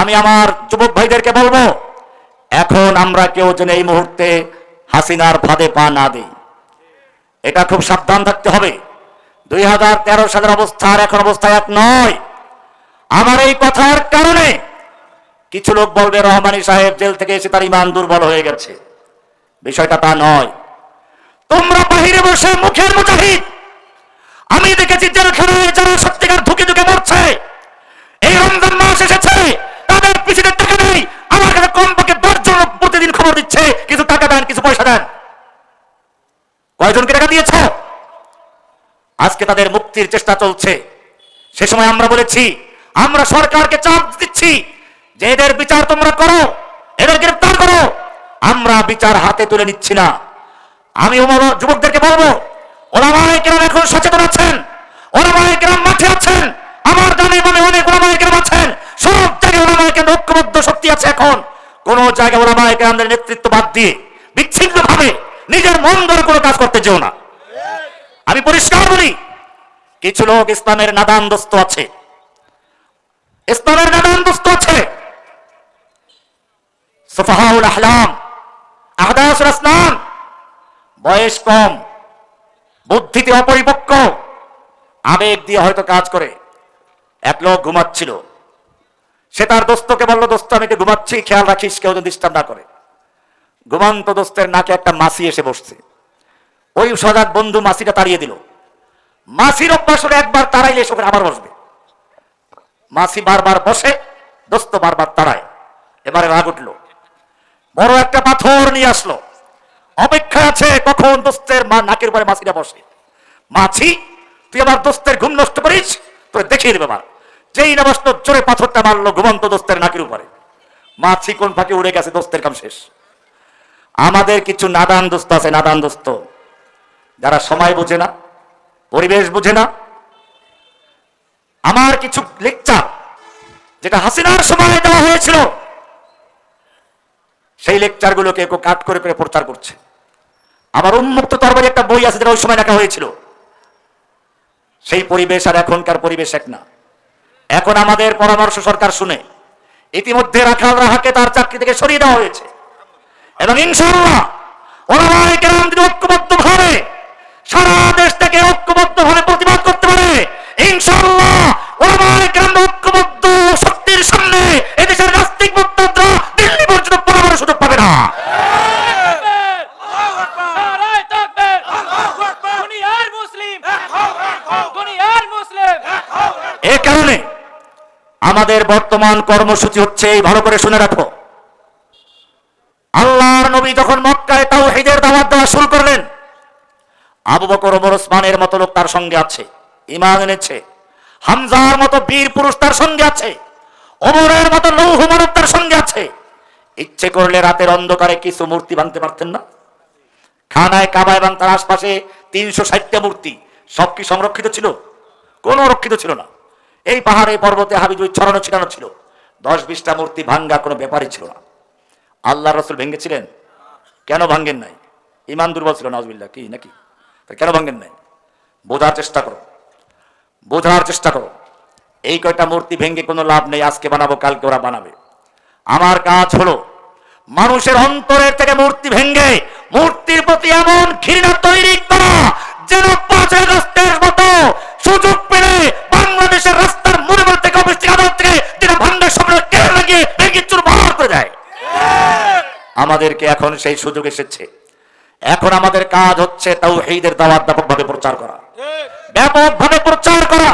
আমি আমার যুবক ভাইদেরকে বলব, এখন আমরা কেউ যেন এই মুহূর্তে হাসিনার ফাঁদে পা না দিই। এটা খুব সাবধান থাকতে হবে। দুই হাজার তেরো সালের অবস্থা আর এখন অবস্থা এক নয়। আমার এই কথার কারণে কিছু লোক বলবে, রহমানী সাহেব জেল থেকে এসে তার ইমান দুর্বল হয়ে গেছে। বিষয়টা তা নয়। তোমরা বাহিরে বসে মুখের মুজাহিদ আমি দেখেছি জেলখানায় যারা সত্যিকার ধুকে ধুকে মরছে এই রমজান মাস এসেছে তাদের পিছনে টাকা নেই আমার কাছে কমপক্ষে দশজন লোক প্রতিদিন খবর দিচ্ছে কিছু টাকা দেন কিছু পয়সা দেন কয়জনকে টাকা দিয়েছ? আজকে তাদের মুক্তির চেষ্টা চলছে। সে সময় আমরা বলেছি, আমরা সরকারকে চাপ দিচ্ছি, যে এদের বিচার তোমরা করো, এদের গ্রেফতার করো, আমরা বিচার হাতে তুলে নিচ্ছি না। আমি যুবকদেরকে বলব ওলামায় কেরাম এখন সচেতন আছেন ওলামায় কেরাম মাঠে আছেন, আমার জানি মনে অনেক ওলামায় কেরাম আছেন, সব জায়গায় ওলামায় কেরাম ঐক্যবদ্ধ শক্তি আছে এখন। কোন জায়গায় ওলামায় কেরামদের নেতৃত্ব বাদ দিয়ে বিচ্ছিন্ন ভাবে নিজের মন ধরে কোনো কাজ করতে যেও না। আমি পরিষ্কার বলি, কিছু লোক ইসলামের নাদান দোস্ত আছে। ইসলামের নাদান দোস্ত আছে। সুফাহাউল আহলাম, আহদাসুল আসলাম বয়স কম, বুদ্ধিতে অপরিপক্ক, আবেগ দিয়ে হয়তো কাজ করে। এক লোক ঘুমাচ্ছিল। সে তার দোস্তকে বলল, দোস্ত, আমি একটু ঘুমাচ্ছি, খেয়াল রাখিস, কেউ যেন ডিস্টার্ব না করে। ঘুমান্ত দোস্তের নাকে একটা মাসি এসে বসছে। ওই সজাগ বন্ধু মাসিটা তাড়িয়ে দিল। মাসির অভ্যাস হলে একবার তাড়াইলে এসে আবার বসবে। মাসি বারবার বসে, দোস্ত বারবার তাড়ায়। এবারে রাগ উঠল। বড় একটা পাথর নিয়ে আসলো। অপেক্ষা আছে কখন দোস্তের মা নাকের উপরে মাছিটা বসে। মাছি, তুই আবার দোস্তের ঘুম নষ্ট করিস? তোর দেখিয়ে দেবে আমার যেই না বসল, জোরে পাথরটা মারলো ঘুমন্ত দোস্তের নাকের উপরে। মাছি কোন ফাঁকে উড়ে গেছে, দোস্তের কাম শেষ। আমাদের কিছু নাদান দোস্ত আছে, নাদান দোস্ত। যারা সময় বোঝে না, পরিবেশ বোঝে না, আমার কিছু লেকচার যেটা হাসিনার সময় দেওয়া হয়েছিল, সেই লেকচারগুলোকে কেউ কাট করে করে প্রচার করছে। আমার উন্মুক্ত তরবারি একটা বই আছে যেটা ওই সময় লেখা হয়েছিল। সেই পরিবেশ আর এখনকার পরিবেশ এক না। এখন আমাদের পরামর্শ সরকার শুনে, ইতিমধ্যে রাখাল রাহাকে তার চাকরি থেকে সরিয়ে দেওয়া হয়েছে। এবং ইনশাল্লাহ ওলামায়ে কেরাম যদি ঐক্যবদ্ধ ভাবে সারা দেশ থেকে ঐক্যবদ্ধ ভাবে প্রতিবাদ করতে পারে ইনশাল্লাহ ওলামায়ে কেরাম ঐক্যবদ্ধ শক্তির সামনে এদেশের নাস্তিক মুক্তরা দিল্লি পর্যন্ত পড়াবার সুযোগ পাবে না। এ কারণে আমাদের বর্তমান কর্মসূচি হচ্ছে এই ভালো করে শুনে রাখো। আল্লাহর নবী যখন মক্কায় তাও হিদের দাওয়াত দেওয়া শুরু করলেন, আবু বকর ওমর ওসমানের মতো লোক তার সঙ্গে আছে ইমান এনেছে, হামজার মতো বীর পুরুষ তার সঙ্গে আছে, ওমরের মতো লৌহ মানব তার সঙ্গে আছে। ইচ্ছে করলে রাতের অন্ধকারে কিছু মূর্তি ভাঙতে পারতেন না? খানায় কাবা এবং তার আশপাশে তিনশো ষাটটা মূর্তি, সব কি সংরক্ষিত ছিল? কোনো রক্ষিত ছিল না। এই পাহাড়ে, পর্বতে হাবিজুই ছড়ানো ছিটানো ছিল। দশ বিশটা মূর্তি ভাঙ্গা কোনো ব্যাপারই ছিল না। আল্লাহ রসুল ভেঙেছিলেন? কেন ভাঙ্গেন নাই? ইমান দুর্বল ছিল নজবিল্লা কি, নাকি? কেন ভাঙ্গেন নাই? বোঝার চেষ্টা করো। বোঝার চেষ্টা করো। এই কয়টা মূর্তি ভেঙে কোনো লাভ নেই, আজকে বানাবো, কালকে ওরা বানাবে। আমার কাজ হলো, মানুষের অন্তরের থেকে মূর্তি ভেঙ্গে মূর্তির প্রতি এমন ঘৃণা তৈরি করা, যেন পাঁচ মতো সুযোগ পেলে বাংলাদেশের রাস্তার মোড়ে মোড়ে থেকে অফিস থেকে আদালত থেকে যেটা ভাঙ্গার সামনে কেড়ে লাগিয়ে ভেঙে চুরমার করে দেয় আমাদেরকে এখন সেই সুযোগ এসেছে। এখন আমাদের কাজ হচ্ছে তাও এইদের দাওয়াত ব্যাপকভাবে প্রচার করা। ব্যাপকভাবে প্রচার করা।